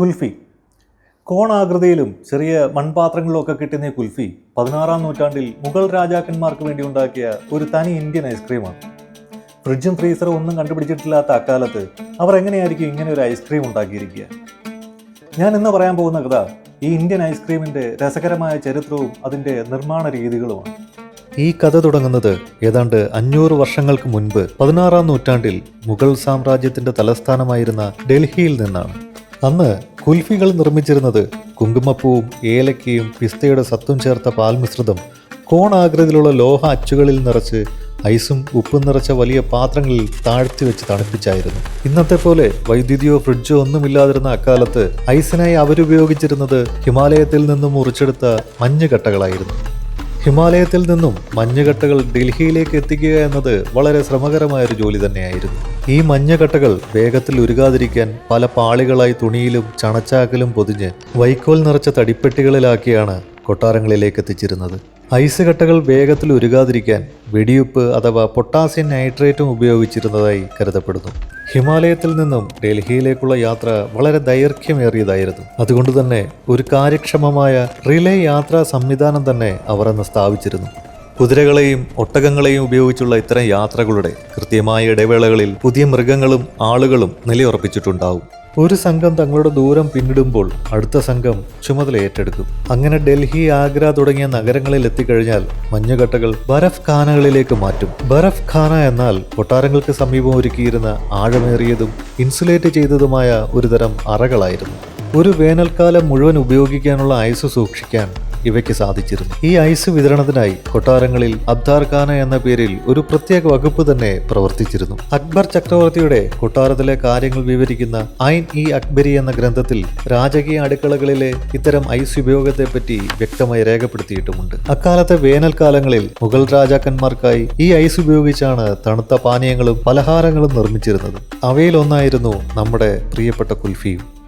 കുൽഫി. കോണാകൃതിയിലും ചെറിയ മൺപാത്രങ്ങളിലൊക്കെ കിട്ടുന്ന കുൽഫി പതിനാറാം നൂറ്റാണ്ടിൽ മുഗൾ രാജാക്കന്മാർക്ക് വേണ്ടി ഉണ്ടാക്കിയ ഒരു തനി ഇന്ത്യൻ ഐസ്ക്രീമാണ്. ഫ്രിഡ്ജും ഫ്രീസറും ഒന്നും കണ്ടുപിടിച്ചിട്ടില്ലാത്ത അക്കാലത്ത് അവർ എങ്ങനെയായിരിക്കും ഇങ്ങനെ ഒരു ഐസ്ക്രീം ഉണ്ടാക്കിയിരിക്കുക? ഞാൻ ഇന്ന് പറയാൻ പോകുന്ന കഥ ഈ ഇന്ത്യൻ ഐസ്ക്രീമിന്റെ രസകരമായ ചരിത്രവും അതിന്റെ നിർമ്മാണ രീതികളുമാണ്. ഈ കഥ തുടങ്ങുന്നത് ഏതാണ്ട് അഞ്ഞൂറ് വർഷങ്ങൾക്ക് മുൻപ് പതിനാറാം നൂറ്റാണ്ടിൽ മുഗൾ സാമ്രാജ്യത്തിന്റെ തലസ്ഥാനമായിരുന്ന ഡൽഹിയിൽ നിന്നാണ്. അന്ന് കുൽഫികൾ നിർമ്മിച്ചിരുന്നത് കുങ്കുമപ്പൂവും ഏലക്കയും പിസ്തയുടെ സത്തും ചേർത്ത പാൽ പാൽമിശ്രിതം കോണാകൃതിയിലുള്ള ലോഹ അച്ചുകളിൽ നിറച്ച് ഐസും ഉപ്പും നിറച്ച വലിയ പാത്രങ്ങളിൽ താഴ്ത്തി വെച്ച് തണുപ്പിച്ചായിരുന്നു. ഇന്നത്തെ പോലെ വൈദ്യുതിയോ ഫ്രിഡ്ജോ ഒന്നുമില്ലാതിരുന്ന അക്കാലത്ത് ഐസിനായി അവരുപയോഗിച്ചിരുന്നത് ഹിമാലയത്തിൽ നിന്നും മുറിച്ചെടുത്ത മഞ്ഞുകട്ടകളായിരുന്നു ഹിമാലയത്തിൽ നിന്നും മഞ്ഞുകട്ടകൾ ഡൽഹിയിലേക്ക് എത്തിക്കുക എന്നത് വളരെ ശ്രമകരമായ ഒരു ജോലി തന്നെയായിരുന്നു. ഈ മഞ്ഞുകട്ടകൾ വേഗത്തിൽ ഉരുകാതിരിക്കാൻ പല പാളികളായി തുണിയിലും ചണച്ചാക്കലും പൊതിഞ്ഞ് വൈക്കോൽ നിറച്ച തടിപ്പെട്ടികളിലാക്കിയാണ് കൊട്ടാരങ്ങളിലേക്ക് എത്തിച്ചിരുന്നത്. ഐസ് കട്ടകൾ വേഗത്തിൽ ഉരുകാതിരിക്കാൻ വെടിയുപ്പ് അഥവാ പൊട്ടാസ്യം നൈട്രേറ്റും ഉപയോഗിച്ചിരുന്നതായി കരുതപ്പെടുന്നു. ഹിമാലയത്തിൽ നിന്നും ഡൽഹിയിലേക്കുള്ള യാത്ര വളരെ ദൈർഘ്യമേറിയതായിരുന്നു. അതുകൊണ്ട് തന്നെ ഒരു കാര്യക്ഷമമായ റിലേ യാത്രാ സംവിധാനം തന്നെ അവർ അന്ന് സ്ഥാപിച്ചിരുന്നു. കുതിരകളെയും ഒട്ടകങ്ങളെയും ഉപയോഗിച്ചുള്ള ഇത്തരം യാത്രകളുടെ കൃത്യമായ ഇടവേളകളിൽ പുതിയ മൃഗങ്ങളും ആളുകളും നിലയുറപ്പിച്ചിട്ടുണ്ടാവും. ഒരു സംഘം തങ്ങളുടെ ദൂരം പിന്നിടുമ്പോൾ അടുത്ത സംഘം ചുമതല ഏറ്റെടുക്കും. അങ്ങനെ ഡൽഹി ആഗ്ര തുടങ്ങിയ നഗരങ്ങളിൽ എത്തിക്കഴിഞ്ഞാൽ മഞ്ഞുകട്ടകൾ ബറഫ് ഖാനകളിലേക്ക് മാറ്റും. ബറഫ് ഖാന എന്നാൽ കൊട്ടാരങ്ങൾക്ക് സമീപം ഒരുക്കിയിരുന്ന ആഴമേറിയതും ഇൻസുലേറ്റ് ചെയ്തതുമായ ഒരുതരം അറകളായിരുന്നു. ഒരു വേനൽക്കാലം മുഴുവൻ ഉപയോഗിക്കാനുള്ള ഐസ് സൂക്ഷിക്കാൻ ഇവയ്ക്ക് സാധിച്ചിരുന്നു. ഈ ഐസ് വിതരണത്തിനായി കൊട്ടാരങ്ങളിൽ അബ്ദാർഖാന എന്ന പേരിൽ ഒരു പ്രത്യേക വകുപ്പ് തന്നെ പ്രവർത്തിച്ചിരുന്നു. അക്ബർ ചക്രവർത്തിയുടെ കൊട്ടാരത്തിലെ കാര്യങ്ങൾ വിവരിക്കുന്ന ഐൻ ഇ അക്ബരി എന്ന ഗ്രന്ഥത്തിൽ രാജകീയ അടുക്കളകളിലെ ഇത്തരം ഐസ് ഉപയോഗത്തെപ്പറ്റി വ്യക്തമായി രേഖപ്പെടുത്തിയിട്ടുമുണ്ട്. അക്കാലത്തെ വേനൽക്കാലങ്ങളിൽ മുഗൾ രാജാക്കന്മാർക്കായി ഈ ഐസ് ഉപയോഗിച്ചാണ് തണുത്ത പാനീയങ്ങളും പലഹാരങ്ങളും നിർമ്മിച്ചിരുന്നത്. അവയിലൊന്നായിരുന്നു നമ്മുടെ പ്രിയപ്പെട്ട കുൽഫിയും.